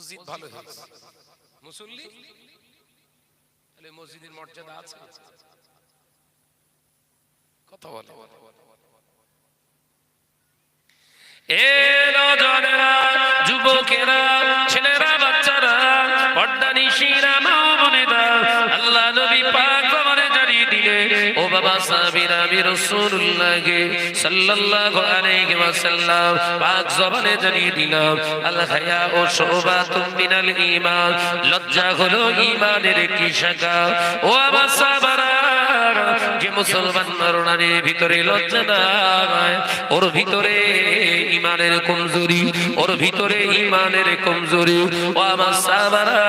মসজিদ ভালো হয়েছে। মুসল্লি? তাহলে মসজিদের মর্যাদা আছে। কথা বলে। এ যুবকেরা, ছেলেরা, বাচ্চারা, পর্দা নিশিরা ও বাবা সাবির আমি রাসূলুল্লাহ সাল্লাল্লাহু আলাইহি ওয়াসাল্লাম পাক জবানে জানিয়ে দিলাম, আল হায়া ও শোবাতুম মিনাল ঈমান। লজ্জা হলো ঈমানের একটি শাখা। ও আমার সাহাবারা, যে মুসলমান ভিতরে লজ্জা নাই ওর ভিতরে ইমানের কমজোরি, ওর ভিতরে ইমানের কমজোরি। ও আমার সাহাবারা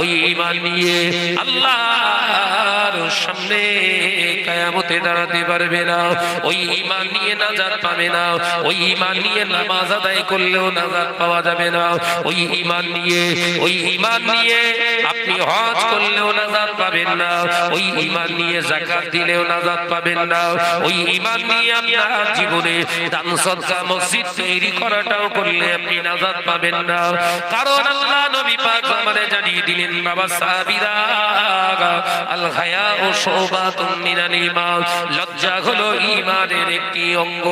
ওই ইমান নিয়ে আল্লাহর সামনে কায়ামতে দাঁড়াতে পারবে না। ওই ইমান নিয়ে নাজাত পাবে না। ওই ইমান নিয়ে নামাজ আদায় করলেও নাজাত পাওয়া যাবে না। ওই ইমান নিয়ে, ওই ইমান নিয়ে আপনি হজ করলেও নাজাত পাবেন না। ওই ইমান নিয়ে জাকাত দিলেও নাজাত পাবেন না। ওই ইমান নিয়ে আপনার জীবনে দান সদকা মসজিদ তৈরি করাটাও করলে আপনি নাজাত পাবেন না। কারণ আল্লাহ নবী পাক আমাদের জানিয়ে দিলেন লজ্জা হলো ইমানের একটি অঙ্গ।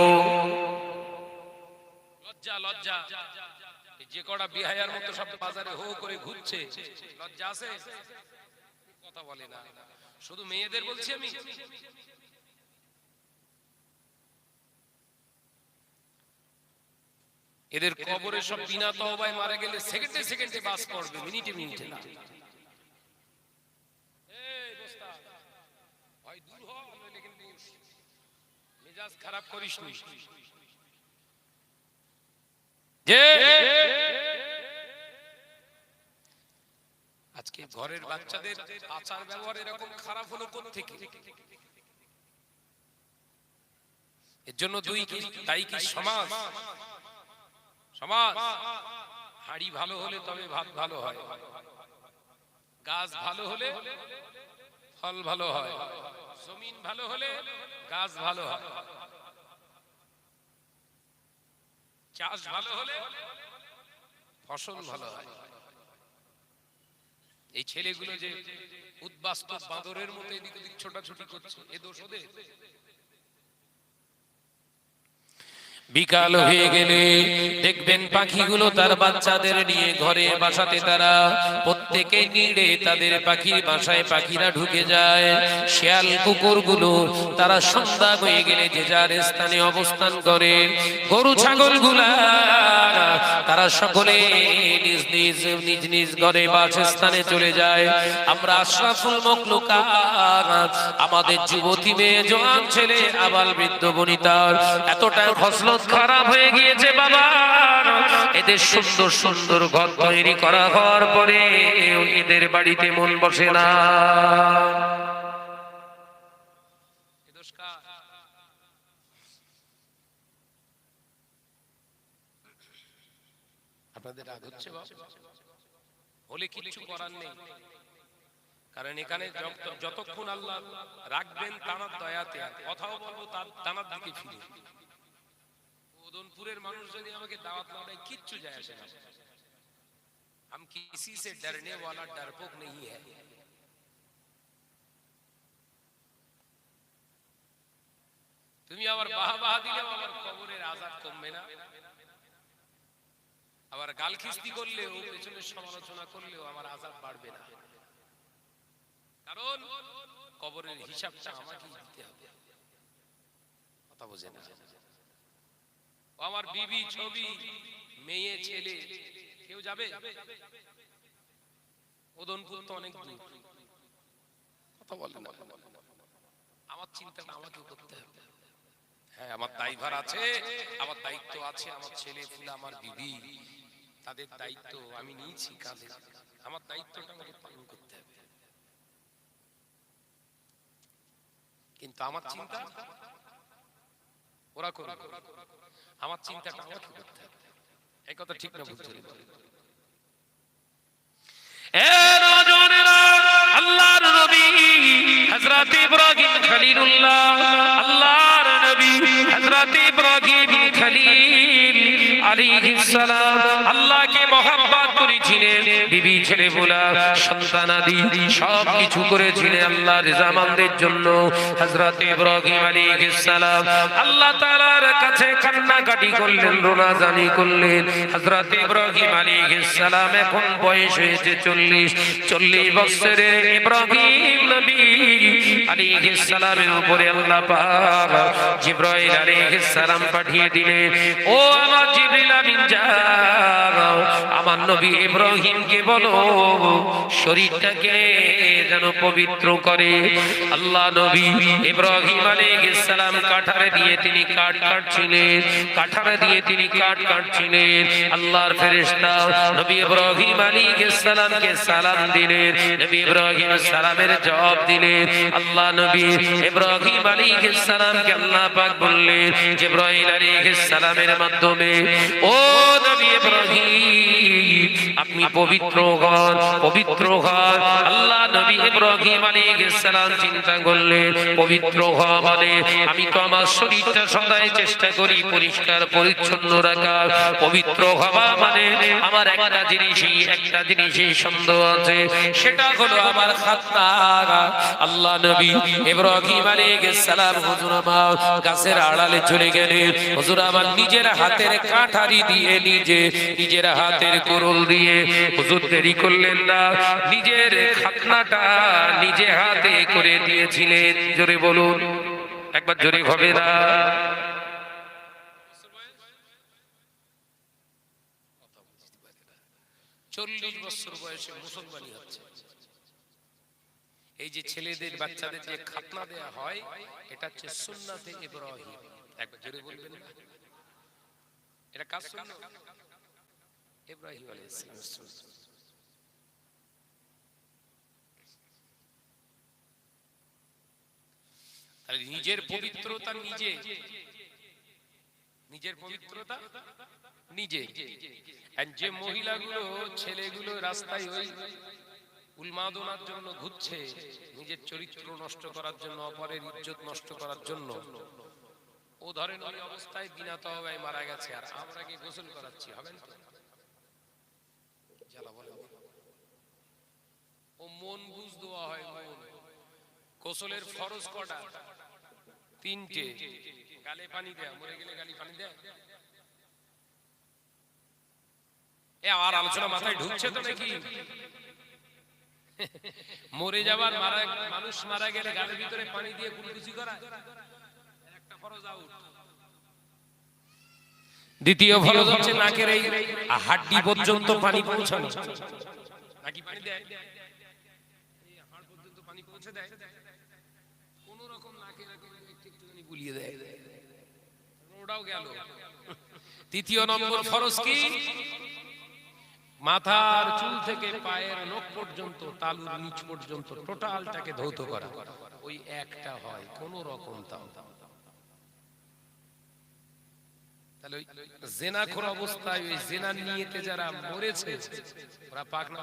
লজ্জা লজ্জা। যে কটা মতো সব বাজারে হো করে ঘুরছে, লজ্জা আছে? কথা বলে না। শুধু মেয়েদের বলছি আমি। এদের কবরে সব বিনা তওবায় মারা গেলে সেকেন্ডে সেকেন্ডে বাস পড়বে মিনিটে মিনিটে। না মেজাজ খারাপ করিস নি। যে আজকে ঘরের বাচ্চাদের আচার ব্যবহার এরকম খারাপ হলো কোথা থেকে এর জন্য দুই কি তাই কি সমাজ? সমাজ। হাড়ি ভালো হলে তবে ভাত ভালো হয়। গাছ ভালো হলে ফল ভালো হয়। জমিন ভালো হলে গাছ ভালো হয়। চাষ ভালো হলে ফসল ভালো হয়। এই ছেলেগুলো যে উদ্বাস্তব বাঁদরের মতো এদিক ওদিক ছোটাছুটি করছে, এ দোষ ওদের? বিকাল হয়ে গেলে দেখবেন পাখিগুলো তার বাচ্চাদের নিয়ে ঘরে বাসাতে তারা প্রত্যেকে নিড়ে তাদের পাখির বাসায় পাখিরা ঢুকে যায়। শিয়াল কুকুরগুলো তারা সন্ধ্যা হয়ে গেলে যে যার স্থানে অবস্থান করে। গরু ছাগলগুলা তারা সকলে নিজ নিজ নিজ নিজ ঘরে বাসস্থানে চলে যায়। আমরা আশরাফুল মখলুকা আমাদের যুবতী মেয়ে জোয়ান ছেলে, আবাল বৃদ্ধ বনিতার এতটা ফসলত খারাপ হয়ে গিয়েছে বাবা। এদের সুন্দর সুন্দর ঘর তৈরি করা হওয়ার পরে এদের বাড়িতে মন বসে না। যতক্ষণ আল্লাহ রাখবেন তানার দয়াতে কথাও বলব তার দিকে ফিরে। উদনপুরের মানুষ যদি আমাকে দাওয়াত না দেয় কিচ্ছু যায় আসে না हम किसी से डरने वाला डरपोक नहीं है তুমি আবার বাহা বাহা দিলেও আমার কবরের আজাদ কমবে না আবার গাল খিস্তি করলেও পেছনে সমালোচনা করলেও আমার আজাদ বাড়বে না কারণ কবরের হিসাবটা আমাকেই দিতে হবে কথা বোঝে না ও আমার বিবি ছবি মেয়ে ছেলে। কেউ যাবে? ওদনপুর তো অনেক দূর। কথা বলে না। আমার চিন্তাটা আমাকে করতে হবে। হ্যাঁ আমার দায়ভার আছে আমার দায়িত্ব আছে আমার ছেলে ফুলে আমার বিবি। তাদের দায়িত্ব আমি নিয়েছি কাঁধে আমার দায়িত্বটা আমাকে পালন করতে হবে। কিন্তু আমার চিন্তা ওরা করবে আমার চিন্তাটা আমাকে করতে হবে। এই কথা ঠিক না বুঝতে আল্লাহর নবী হযরত ইব্রাহিম খলিলুল্লাহ আল্লাহর নবী হযরত ইব্রাহিম খলিল। আলাইহিস বয়স হয়েছে 40 40 বছরের উপরে আল্লাহ পাঠিয়ে দিলেন। ও আমার আমার নবী ইব্রাহিমকে বলো, শরীরটাকে যেন পবিত্র করে। আল্লাহ নবী ইব্রাহিম কাঠারে দিয়ে তিনি কাঠ কাটছিলেন, কাঠারে দিয়ে তিনি কাঠ কাটছিলেন। আল্লাহর ফেরেশতা নবী ইব্রাহিম সালাম দিলেন, নবী ইব্রাহিম সালামের জবাব দিলেন। আল্লাহ নবী ইব্রাহিম আলাইহিস সালামকে আল্লাহ পাক বললেন, জিবরাইল আলাইহিস সালামের মাধ্যমে ও নবী ইব্রাহিম, আপনি পবিত্র হন পবিত্র হন আল্লাহ নবী ইব্রাহিম আলাইহিস সালাম চিন্তা করলেন, পবিত্র হওয়া মানে আমি তো আমার শরীরটা সদাই চেষ্টা করি পরিষ্কার, পরিচ্ছন্ন রাখা পবিত্র হওয়া মানে আমার একটা জিনিসই একটা জিনিসই সন্দেহ আছে, সেটা হলো আমার খাতনা আল্লাহ নবী ইব্রাহিম আলাইহিস সালাম হুজুর আমার গাছের আড়ালে চলে গেলেন। হুজুর আমার নিজের হাতের কাঠারি দিয়ে নিজে, নিজের হাতের কোরল দিয়ে হুজুর দেরি করলেন না, নিজের খাতনাটা নিজে হাতে করে দিয়েছিলেন। জোরে বলুন, একবার জোরে হবে না? চল্লিশ বছর বয়সে মুসলমানি হচ্ছে। এই যে ছেলেদের, বাচ্চাদের যে খাতনা দেয়া হয়, এটা হচ্ছে এটা কাজ সুন্নাত ইব্রাহিম তাহলে নিজের পবিত্রতা নিজে। নিজের পবিত্রতা নিজে। যে মহিলাগুলো, ছেলেগুলো রাস্তায় ওই উন্মাদনার জন্য ঘুরছে, নিজের চরিত্র নষ্ট করার জন্য, অপরের ইজ্জত নষ্ট করার জন্য ও ধরেন ওই অবস্থায় বিনা তহবায় মারা গেছে, আর আমরা কি গোসল করাচ্ছি হবেন তো? ও মন বুঝ দেওয়া হয়, মন। গোসলের ফরজ কটা? তিনটে। গালে পানি দেয়া, মরে গেলে গালি পানি দেয়। এ, আর আলোচনা মাথায় ঢুকছে তো নাকি? মরে যাবার মারা মানুষ মারা গেলে গালের ভিতরে পানি দিয়ে কুলকুচি করা? ফরজ আউট দ্বিতীয় ফরজ হচ্ছে নাকের এই হাড্ডি পর্যন্ত পানি পৌঁছানো নাকি পানি দেয়? পর্যন্ত পানি পৌঁছে দেয়? কোন রকম নাকে নাকে একটুখানি গুলিয়ে দেয়। ওটাও গেল। তৃতীয় নম্বর ফরজ কি? মাথার চুল থেকে পায়ের নখ পর্যন্ত তালুর নিচ পর্যন্ত টোটালটাকে ধৌত করা। ওই একটা হয় কোন রকম তাও। জেনাখোর অবস্থায় ওই জেনার নিয়েতে যারা মরেছে, ওরা পাক না?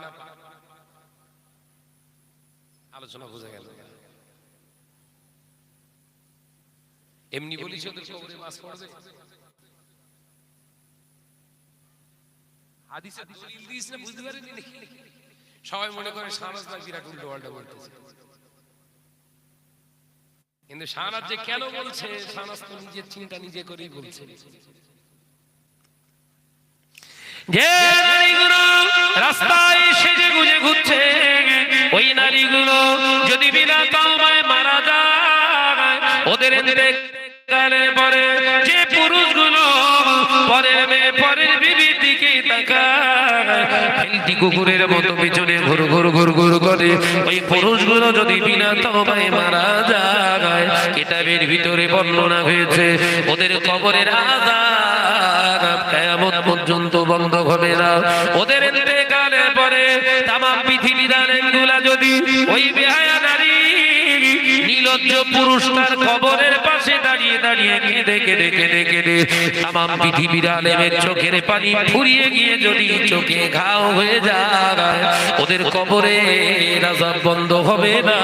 আলোচনা বোঝা গেল। এমনি বলিস ওদের কবরে বুঝতে পারেনি সবাই মনে করে পাল্টা বলতেছে। কিন্তু শাহনাজ যে কেন বলছে, শাহনাজ তো নিজের চিন্তা নিজে করেই বলছে। যে নারীগুলো রাস্তায় সেজে গুজে ঘুরছে, ওই নারীগুলো যদি বিনা তাওবায় মারা যায়, ওদের পরে যে পুরুষগুলো পরের মেয়ে, পরের বিবির দিকে কুকুরের মতো পিছনে ঘুর ঘুর ঘুর ঘুর করে, ওই পুরুষগুলো যদি বিনা তবায় মারা যায়, কিতাবের ভিতরে বর্ণনা হয়েছে, ওদের কবরের কিয়ামত পর্যন্ত বন্ধ হবে না। ওদের পরে তামাম পৃথিবীরগুলা যদি ওই বেহায়া নারী নীলজ্জ পুরুষ তার কবরের পাশে দাঁড়িয়ে দাঁড়িয়ে কেঁদে কেঁদে কেঁদে কেঁদে। তামাম পৃথিবীর আলেমের চোখের পানি ফুরিয়ে গিয়ে যদি চোখে ঘাও হয়ে যায়, ওদের কবরে রাজাব বন্ধ হবে না।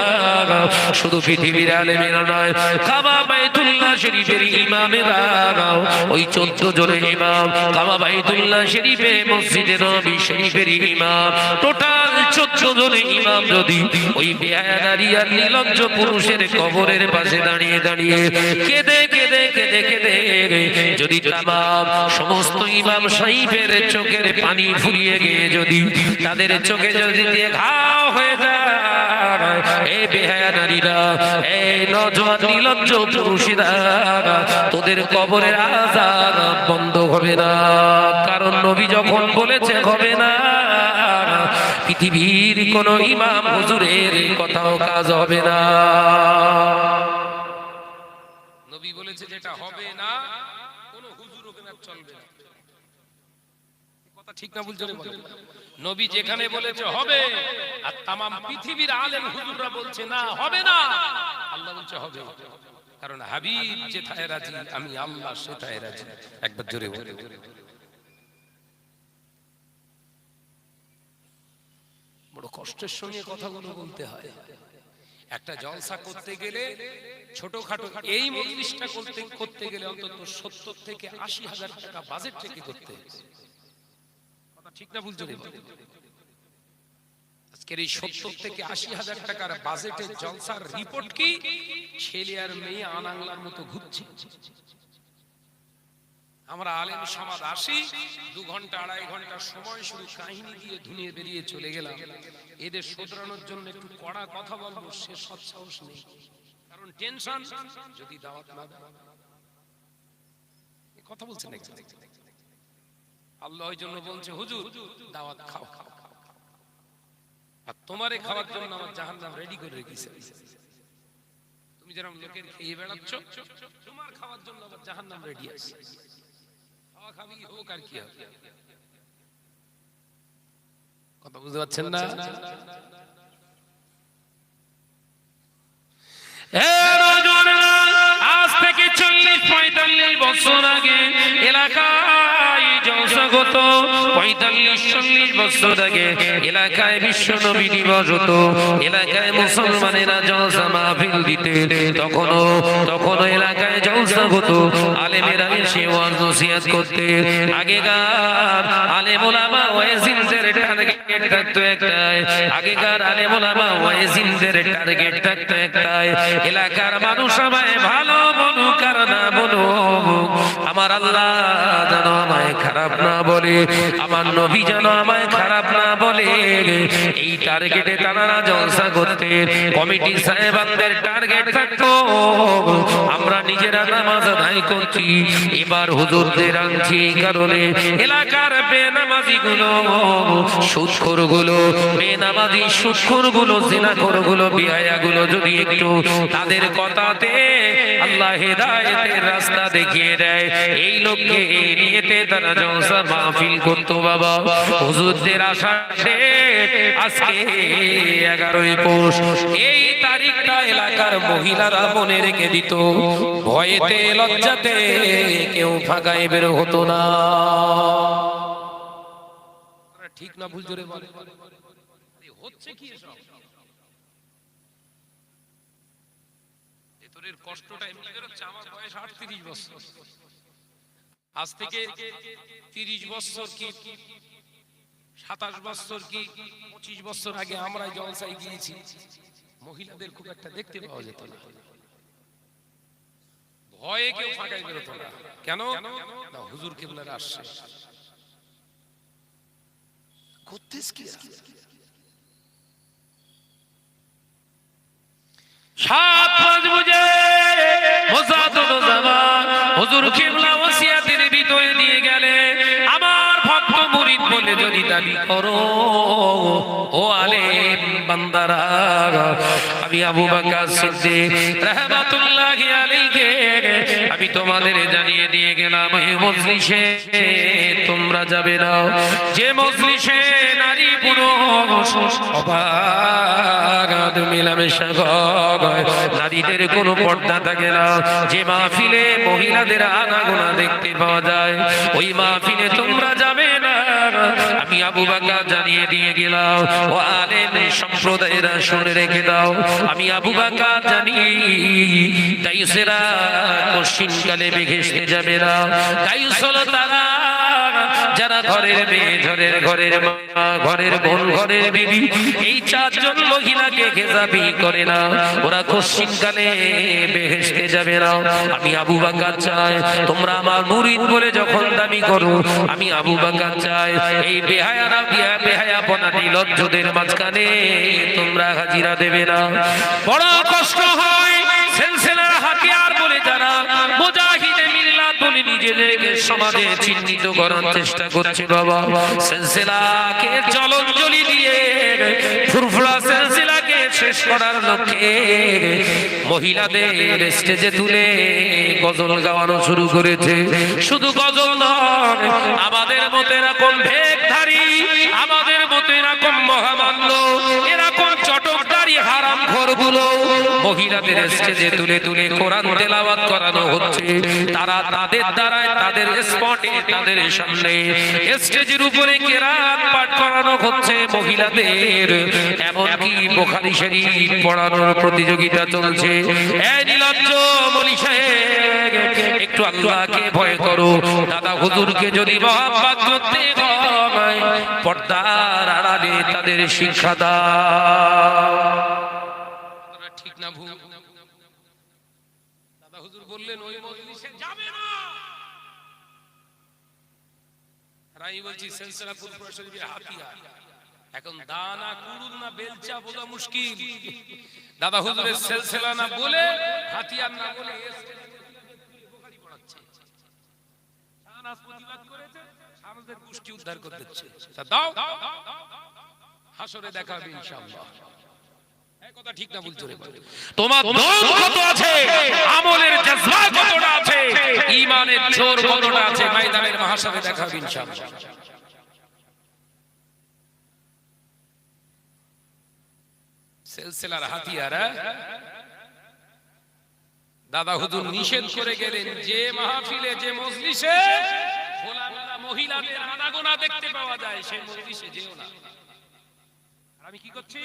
শুধু পৃথিবীর আলেমের নয়, কাবা বাইতুল্লাহ শরীফের ইমামেরা। ওই চোদ্দ জনের ইমাম, কাবা বাইতুল্লাহ শরীফে মসজিদে নবী শরীফের ইমাম। টোটাল চোদ্দ জনের ইমাম যদি ওই বেহায়ারি আর নীলজ্জ পুরুষের কবরের পাশে দাঁড়িয়ে দাঁড়িয়ে কেঁদে কেঁদে কেঁদে কেঁদে যদি তামাম সমস্ত ইমাম সাহিবের চোখের পানি ফুরিয়ে গিয়ে যদি তাদের চোখে যদি দিয়ে ঘাও হয়ে যায় এই বেহায়া নারীরা এই নজওয়ান, নীলজ্জ পুরুষেরা, তোদের কবরের আজাদ বন্ধ হবে না। কারণ নবী যখন বলেছে, হবে না। পৃথিবীর কোন ইমাম হুজুরের কথাও কাজ হবে না। নবী বলেছে যেটা হবে না, কোন হুজুর ওখানে চলবে না। কারণ হাবিব যেথায় রাজি, আমি আল্লাহ সেথায় রাজি। একবার জোরে বলে। বড় কষ্টের সঙ্গে কথাগুলো বলতে হয়। একটা জলসা করতে গেলে ছোটখাটো এই মজলিসটা করতে করতে গেলে অন্তত সত্তর থেকে আশি হাজার টাকা বাজেট থেকে করতে ঠিক না বুঝতে আজকের এই সত্তর থেকে আশি হাজার টাকার বাজেটের জলসার রিপোর্ট কি? ছেলে আর মেয়ে আনাংলার মতো ঘুরছে। আমরা আলেম সমাজ আসি দু ঘণ্টা আড়াই ঘণ্টা সময় শুধু কাহিনী দিয়ে ধুনিয়ে বেরিয়ে চলে গেলাম। এদের শোধরানোর জন্য একটু কড়া কথা বলব সে সৎসাহস নেই। কারণ টেনশন যদি দাওয়াত না কথা বলছে নাকি আল্লাহ জন্য বলছে হুজুর দাওয়াত খাও। খাও, খাও। আর তোমারে খাওয়ার জন্য আমার জাহান্নাম রেডি করে রেখেছে। তুমি যেরকম লোকের খেয়ে বেড়াচ্ছ তোমার খাওয়ার জন্য আমার জাহান্নাম রেডি আছে। খাওয়া খাবি হোক আর কি হবে। কথা বুঝতে পারছেন না? এ আজ থেকে চল্লিশ পঁয়তাল্লিশ বছর আগে এলাকায় জলসাগত পঁয়তাল্লিশ, চল্লিশ বছর আগে এলাকায় বিশ্ব নবী দিবস হতো। এলাকায় মুসলমানেরা জলসা মাহফিল দিতে। তখনও তখনও এলাকায় জলসা হতো। আলেমেরা এসে ওয়াজ করতে। আগেকার আলেম ওলামা ওয়াজিনদের টার্গেট থাকতো একটাই। আগেকার আলেম ওলামা ওয়াজিনদের টার্গেট থাকতো একটাই। এলাকার মানুষ আমায় ভালো বলুক, আর না বলুক। আমার আল্লাহ যেন আমায় খারাপ না বলে, আমার নবী যেন আমায় খারাপ না বলে। এই টার্গেটে তারা জলসা করতে কমিটি সাহেবানদের টার্গেট থাকতো। আমরা নিজেরা নামাজ আদায় করছি, এবার হুজুরদের আনছি এই কারণে। এলাকার বেনামাজি গুলো সুৎখর গুলো বেনামাজি গুলো বিহায়া গুলো যদি একটু তাদের কথাতে আল্লাহ হেদায়েতের রাস্তা দেখিয়ে দেয়, এই লোককে এড়িয়েতে তারা জলসা মাহফিল করতো বাবা। হুজুরদের আশা আজকে এগারোই পৌষ, এই তারিখটা এলাকার মহিলারা মনে রেখে দিত। ভয়েতে, লজ্জাতে কেউ ফাঁকায় বের হতো না। ঠিক না ভুল জোরে বলে। হচ্ছে কি এসব? ভেতরের কষ্টটা এমনি আমার বয়স আটত্রিশ বছর। আজ থেকে তিরিশ বছর কি, সাতাশ বছর কি, পঁচিশ বছর আগে আমরা জলসায় গিয়েছি। মহিলাদের খুব একটা দেখতে পাওয়া যেত না। ভয়ে কেউ ফাঁকায় বেরোতো না। কেন? হুজুর কেবলার আসছে করতেস আমি আবু আমি তোমাদের জানিয়ে দিয়ে গেলাম তোমরা যাবে না। যে মজলিসে নারীদের কোনো পর্দা থাকে না। যে মাহফিলে মহিলাদের আনাগোনা দেখতে পাওয়া যায়, ওই মাহফিলে তোমরা যাবে না। আমি আবু বাকা জানিয়ে দিয়ে গেলাম, ও আলেম সম্প্রদায়েরা শুনে রেখে দাও। আমি আবু বাকা জানি গাইসেরা পশ্চিমকালে বেঘেসতে যাবে না। গাইস হলো তারা যারা ঘরের মেয়ে ঘরের ঘরের মা, ঘরের বোন, ঘরের বিবি, এই চারজন মহিলাকে করে না। ওরা বেহেসতে যাবে না। আমি আবু বাকার চাই, তোমরা আমার মুরিদ বলে যখন করো, আমি আবু চাই। এই বেহায়ারা বিয়া বেহায়া লজ্জদের মাঝখানে তোমরা হাজিরা দেবে না। বড় কষ্ট হয়, সেলসেলার হাতিয়ার বলে যারা মুজাহিদে বলে নিজেদেরকে সমাজে চিহ্নিত করার চেষ্টা করছে, বাবা। সেলসেলাকে জলঞ্জলি দিয়ে ফুরফুরা সেলসেলাকে শেষ করার লক্ষ্যে মহিলাদের স্টেজে তুলে গজল গাওয়ানো শুরু করেছে। শুধু গজল নয়, আমাদের মতো এরকম ভেগধারী আমাদের মতো এরকম মহামান্য ঘরগুলো মহিলাদের স্টেজে তুলে তুলে কোরআন তেলাওয়াত করানো হচ্ছে। তারা তাদের দ্বারায়, তাদের স্পটে, তাদের সামনে স্টেজের উপরে কেরাত পাঠ করানো হচ্ছে মহিলাদের। এমনকি বোখারি শরীফ পড়ানোর প্রতিযোগিতা চলছে। একটু আল্লাহকে ভয় করো। দাদা হুজুরকে যদি মহাব্বাত করতে পর্দার আড়ালে তাদের শিক্ষা দাও কথাটা ঠিক না ভুল দাদা হুজুর বললেন ওই মজলিসে যাবে না আর আমি বলছি সেন্সরাপুর শরীফের হাতিয়ার। এখন দানা কুড়ুল না বেলচা বলা মুশকিল। দাদা হুজুরের সিলসিলা না বলে, হাতিয়ার না বলে গোষ্ঠী উদ্ধার করতে দাও, হাসরে দেখা ইনশাআল্লাহ। কথা ঠিক না বলছো রে তোমার দম কত আছে? আমলের জজবা কতটা আছে? ইমানের জোর কতটা আছে? ময়দানের মহাসভে দেখা হবে ইনশাআল্লাহ। সিলসিলার হাতিয়ার? দাদা হুজুর নিষেধ করে গেলেন যে মাহফিলে যে মজলিসে খোলামেলা মহিলাদের আনাগোনা দেখতে পাওয়া যায় সেই মজলিসে যেও না। আমি কি করছি?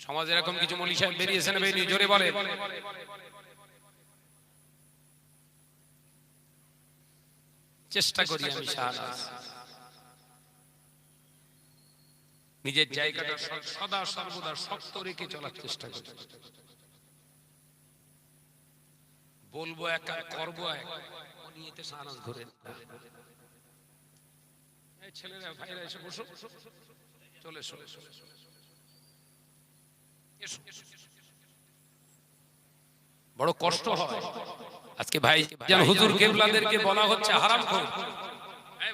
সমাজে এরকম কিছু মলি সাহেব বেরিয়েছে না বেরিয়ে জোরে বলে। চেষ্টা করি আমি নিজের জায়গাটা সদা সর্বদা শক্ত রেখে চলার চেষ্টা করি। বলব এক করব। বড় কষ্ট হয়। আজকে ভাই হুজুর কেবলাদেরকে বলা হচ্ছে হারাম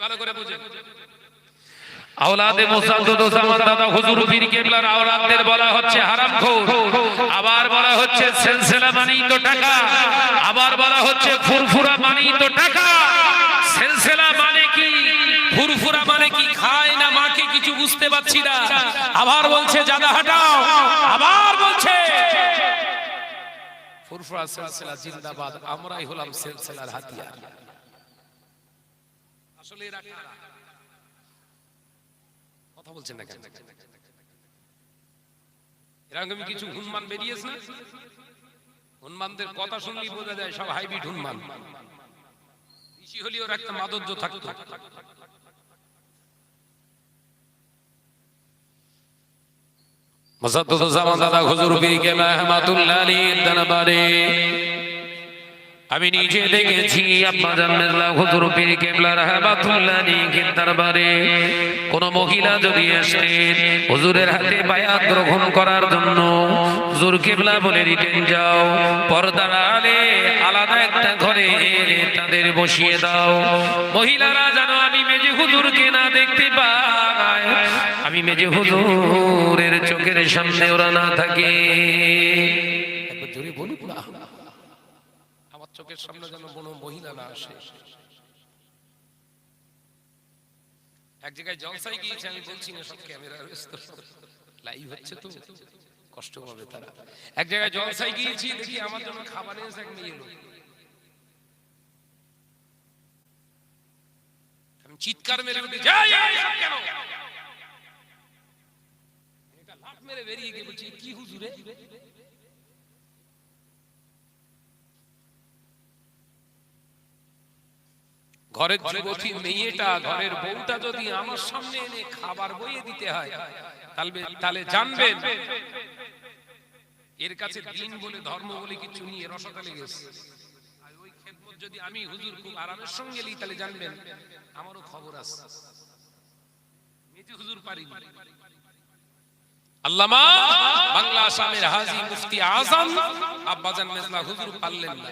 ভালো করে বুঝে। আওলাদে মুসাদ্দদ ওসামান দাদা হুজুর পীর কেবলার আওলাদদের বলা হচ্ছে হারামখোর আবার বলা হচ্ছে সেলসেলা মানেই তো টাকা। আবার বলা হচ্ছে ফুরফুরা মানেই তো টাকা। সেলসেলা মানে কি? ফুরফুরা মানে কি খায় না মাকে কিছু বুঝতে পারছি না। আবার বলছে জাদা হাটাও। আবার বলছে ফুরফুরা সিলসিলা জিন্দাবাদ আমরাই হলাম সিলসিলার হাতিয়ার। আসলে এরা কারা? কথা বলছেন না কেন? এরকম কিছু হুনমান বেরিয়েছে না? হুনমানদের কথা শুনলেই বোঝা যায় সব হাইব্রিড হুনমান। বেশি হলেও ওর একটা মাধুর্য থাকতো। মুসাদ্দুজ্জামান দাদা হুজুর পীর কেবলা রহমাতুল্লাহ আলাইহির দরবারে। আমি নিজে দেখেছি আব্বা জান্নাতুল্লাহ হুজুর পীর কেবলা রহমাতুল্লাহ আলাইহির দরবারে। কোন মহিলা যদি আসতেন হুজুরের হাতে বায়াত গ্রহণ করার জন্য হুজুর কেবলা বলে দিতেন যাও পর্দার আড়ালে আলাদা একটা ঘরে তাদের বসিয়ে দাও। মহিলারা যেন আমি মেজে হুজুরকে না দেখতে পাই আমি আমি মেজে হুজুরের চোখের সামনে ওরা না থাকে একবার জোরে বলুন না আমার চোখের সামনে যেন কোনো মহিলা না আসে। এক জায়গায় জলসায় গিয়েছে, আমি বলছি, না, সব ক্যামেরা লাইভ হচ্ছে তো। কষ্ট হবে তারা। এক জায়গায় জলসায় গিয়েছি, দেখি আমার জন্য খাবার এসে এক মেয়ে এলো আমি চিৎকার মেরে উঠে যাই সব কেন? এটা লাফ মেরে বেরিয়ে গিয়ে বলছি, কি হুজুরে? ঘরের যুবতী মেয়েটা ঘরের বউটা যদি আমার সামনে এনে খাবার বইয়ে দিতে হয় তাহলে তাহলে জানবেন এর কাছে দিন বলে ধর্ম বলে কিছু নিয়ে রসতালে গেছে। ওই খেদমত যদি আমি হুজুর খুব আরামের সঙ্গে নিই তাহলে জানবেন আমারও খবর আছে। মেজে হুজুর পারি আল্লামা বাংলা আসামের হাজি মুফতি আজম আব্বাজান মেজলা হুজুর পারলেন না।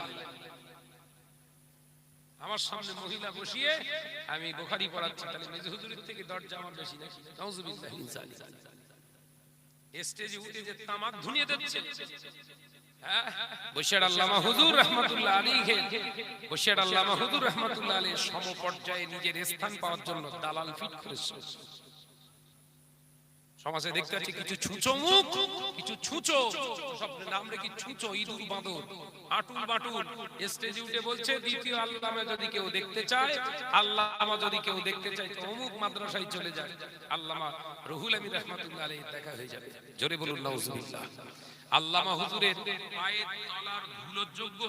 আমার সামনে মহিলা বসিয়ে আমি বোখারি পড়াচ্ছি, তাহলে মেজে হুজুরের থেকে দরজা আমার বেশি নাকি? স্টেজে উঠে যে তামাক ধুনিয়ে দিচ্ছে। হ্যাঁ? আল্লামা হুজুর বসিয়ার আল্লামা হুজুর আলাইহি সমপর্যায়ে নিজের স্থান পাওয়ার জন্য দালাল ফিট করেছে। সমাজে দেখতে পাচ্ছি কিছু ছুঁচো মুখ, কিছু ছুঁচো। সব নাম রেখে ছুঁচো, ইঁদুর বাঁদর। আটুল বাটুল। স্টেজে উঠে বলছে, দ্বিতীয় যদি কেউ দেখতে চায় যদি কেউ দেখতে চায়, তো অমুক মাদ্রাসায় চলে যায়। আল্লামা রহুল রহমাতুল্লাহ আলাইহি দেখা হয়ে যাবে। জোরে বলুন, নাউজুবিল্লাহ। আল্লামা হুজুরের পায়ের তলার যোগ্য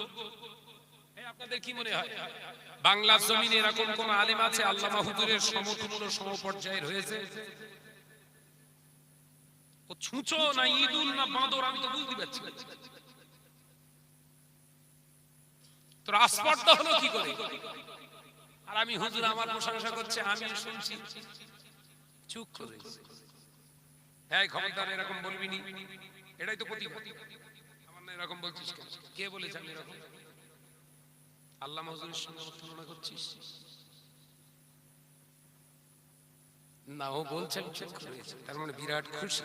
আপনাদের কি মনে হয়? বাংলার জমিনে এরকম কোন আলেম আছে? আল্লামা হুজুরের সমতুল্য সমপর্যায়ের হয়েছে? ও ছুঁচো না ইঁদুর না বাঁদর, আমি তো বুঝতে পারছি। তোর হলো কি করে? আর আমি হুজুর, আমার প্রশংসা করছে, আমি শুনছি। চুপ করে। হ্যাঁ খবরদার, এরকম বলবি নি? এটাই তো প্রতিভা আমার না এরকম বলছিস কে বলেছে এরকম? আল্লাহ হুজুরের সঙ্গে তুলনা করছিস? না ও বলছেন। তার মানে বিরাট খুশি।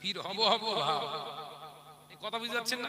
পীর হব হব কথা বুঝতে পারছেন না?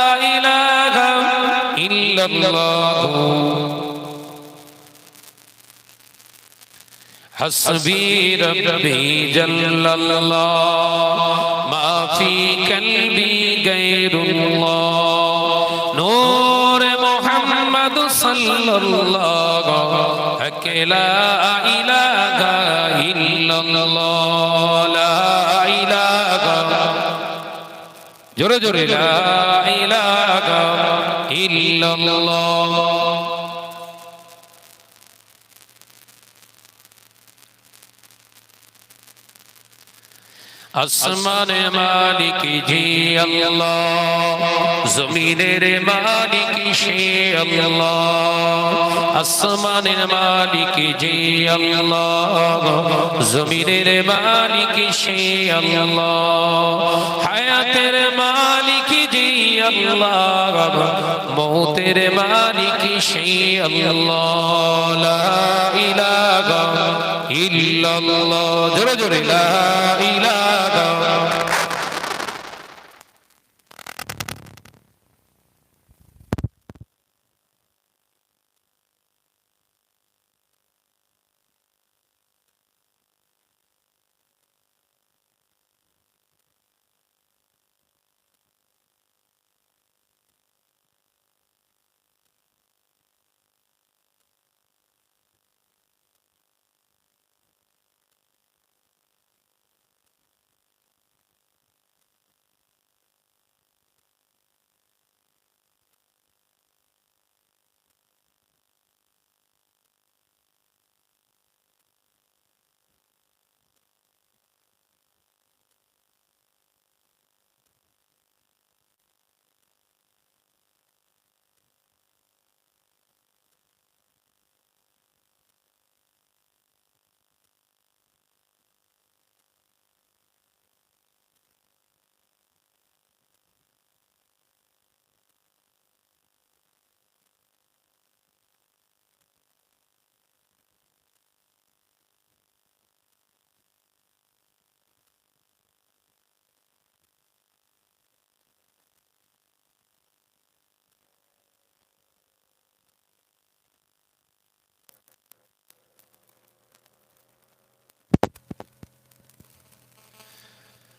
الله حسبي ربي جل الله ما في قلبي غير الله نور محمد صلى الله حق لا إله إلا الله لا إله جرى جرى لا إله ইলাহা ইল্লাল্লাহ আসমানের মালিক জি আল্লাহ জমিনের মালিক সে আল্লাহ আসমানের মালিক জি আল্লাহ জমিনের মালিক সে আল্লাহ হায়াতের মালিক জি আল্লাহ। মৌতের মালিক সে আল্লাহ? লা ইলাহা ইল্লাল্লাহ। জোরে জোরে। লা ইলাহা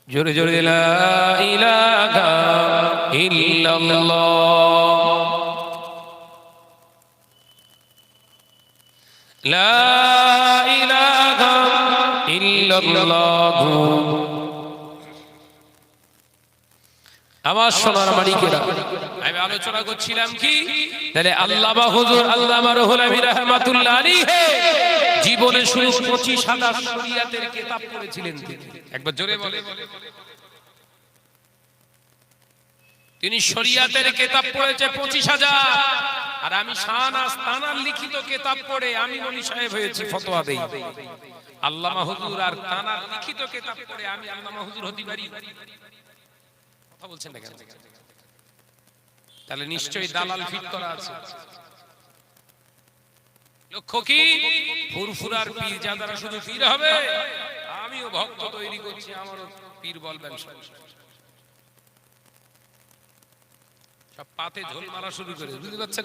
জোরে জোরে আমার সোনার মালিকেরা, আমি আলোচনা করছিলাম কি? তাহলে আল্লামা হুজুর আল্লামা রহুল আমিন রাহমাতুল্লাহ জীবনে শুধু 25 হাজার শরিয়াতের কিতাব পড়েছিলেন তিনি। একবার জোরে বলে। তিনি শরিয়াতের কিতাব পড়েছে 25000 আর আমি শাহনাজ তানার লিখিত কিতাব পড়ে আমি মনি সাহেব হয়েছি ফতোয়া দেই। আল্লামা হুজুর আর তানার লিখিত কিতাব পড়ে আমি আল্লামা হুজুর হতে পারি। কথা বলছেন না তাহলে নিশ্চয়ই দালাল ফিট করা আছে। লক্ষ্য কি? ফুরফুরার পীর যাদারা শুধু পীর হবে, আমিও ভক্ত তৈরি করছি, আমারও পীর বলবেন সব। পাতে ঝোল মারা শুরু করে, বুঝতে পারছেন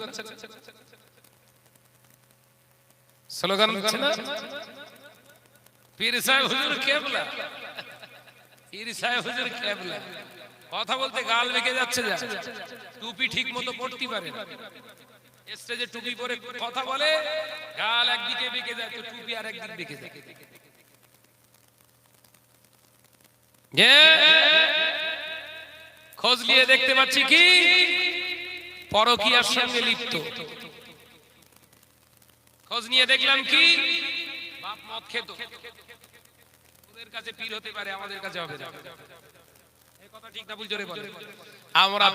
স্লোগান হচ্ছে না? পীর সাহেব, হুজুর কেবলা। পীর সাহেব, হুজুর কেবলা। কথা বলতে গাল বেঁকে যাচ্ছে যা। টুপি ঠিক মতো পড়তে পারে না। স্টেজে টুপি পরে কথা বলে, গাল একদিকে বেঁকে যায়, তো টুপি আর একদিকে বেঁকে যায়। খোঁজ নিয়ে দেখতে পাচ্ছি কি? পরকিয়ার সঙ্গে লিপ্ত। খোঁজ নিয়ে দেখলাম কি? বাপ খেত। ওদের কাছে পীর হতে পারে, আমাদের কাছে হবে কথা ঠিক না আমরা